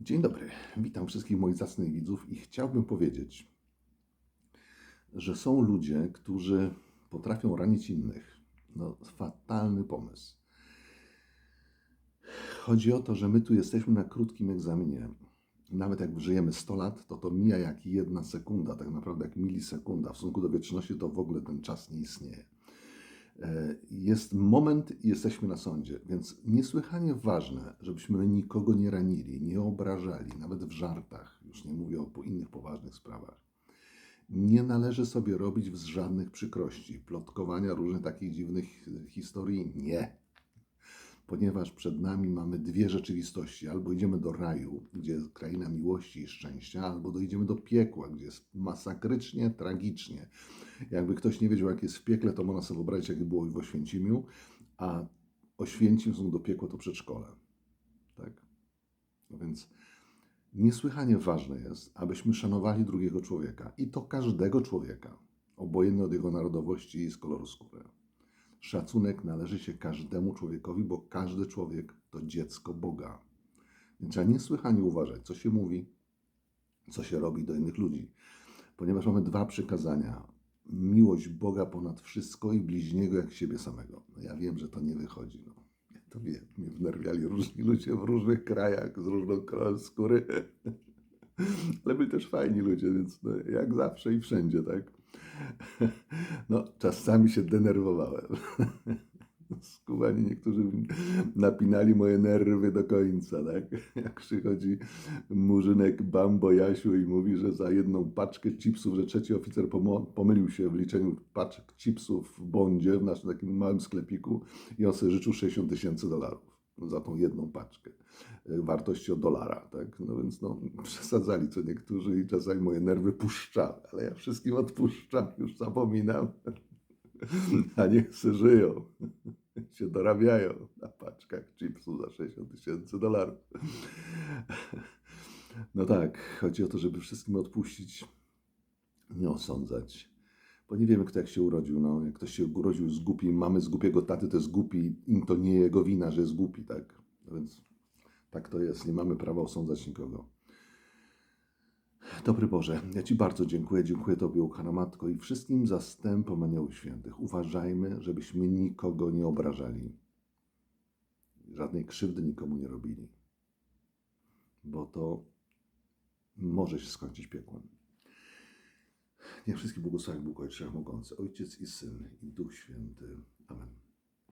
Dzień dobry, witam wszystkich moich zacnych widzów i chciałbym powiedzieć, że są ludzie, którzy potrafią ranić innych. No, fatalny pomysł. Chodzi o to, że my tu jesteśmy na krótkim egzaminie. Nawet jak żyjemy 100 lat, to to mija jak jedna sekunda, tak naprawdę jak milisekunda. W stosunku do wieczności to w ogóle ten czas nie istnieje. E, Jest moment i jesteśmy na sądzie, więc niesłychanie ważne, żebyśmy nikogo nie ranili, nie obrażali, nawet w żartach, już nie mówię o innych poważnych sprawach. Nie należy sobie robić z żadnych przykrości, plotkowania różnych takich dziwnych historii. Nie. Ponieważ przed nami mamy dwie rzeczywistości. Albo idziemy do raju, gdzie jest kraina miłości i szczęścia, albo dojdziemy do piekła, gdzie jest masakrycznie, tragicznie. Jakby ktoś nie wiedział, jak jest w piekle, to można sobie wyobrazić, jak było w Oświęcimiu, a Oświęcim są do piekła to przedszkole. Tak? No więc niesłychanie ważne jest, abyśmy szanowali drugiego człowieka i to każdego człowieka, obojętnie od jego narodowości i z koloru skóry. Szacunek należy się każdemu człowiekowi, bo każdy człowiek to dziecko Boga. Więc trzeba niesłychanie uważać, co się mówi, co się robi do innych ludzi. Ponieważ mamy dwa przykazania. Miłość Boga ponad wszystko i bliźniego jak siebie samego. No ja wiem, że to nie wychodzi. No. Ja to wiem. Mnie wnerwiali różni ludzie w różnych krajach z różną kolorem skóry. Ale byli też fajni ludzie, więc no, jak zawsze i wszędzie, tak? No, czasami się denerwowałem. Skubani niektórzy napinali moje nerwy do końca, tak? Jak przychodzi murzynek Bambo Jasiu i mówi, że za jedną paczkę chipsów, że trzeci oficer pomylił się w liczeniu paczek chipsów w Bondzie, w naszym takim małym sklepiku i on sobie życzył 60 tysięcy dolarów za tą jedną paczkę e, wartości od dolara, tak? No więc no, przesadzali co niektórzy i czasami moje nerwy puszczały, ale ja wszystkim odpuszczam, już zapominam, a niech se żyją, się dorabiają na paczkach chipsu za 60 tysięcy dolarów. No tak, chodzi o to, żeby wszystkim odpuścić, nie osądzać, bo nie wiemy, kto jak się urodził. No, jak ktoś się urodził z głupi, mamy z głupiego taty, to jest głupi, i to nie jego wina, że jest głupi, tak? No więc tak to jest, nie mamy prawa osądzać nikogo. Dobry Boże, ja Ci bardzo dziękuję, dziękuję Tobie, ukochana Matko i wszystkim zastępom aniołów świętych. Uważajmy, żebyśmy nikogo nie obrażali, żadnej krzywdy nikomu nie robili, bo to może się skończyć piekłem. Niech wszystkich błogosławi Bóg Ojcze Mogący, Ojciec i Syn i Duch Święty. Amen.